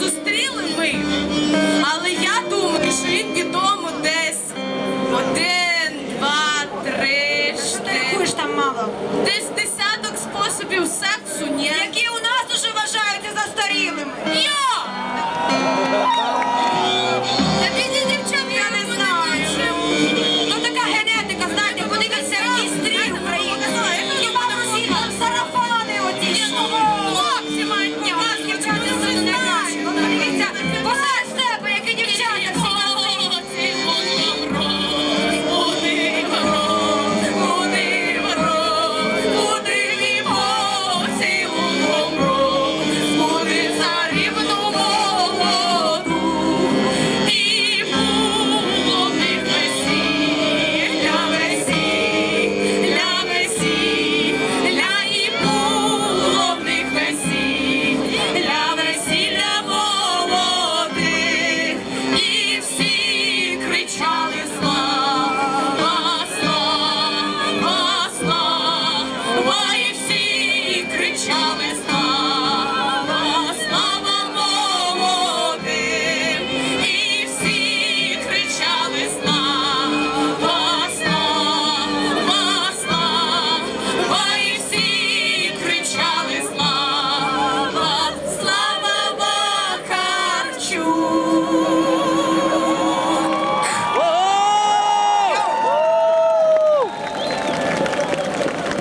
зустріли ми, але я думаю, що він відомий.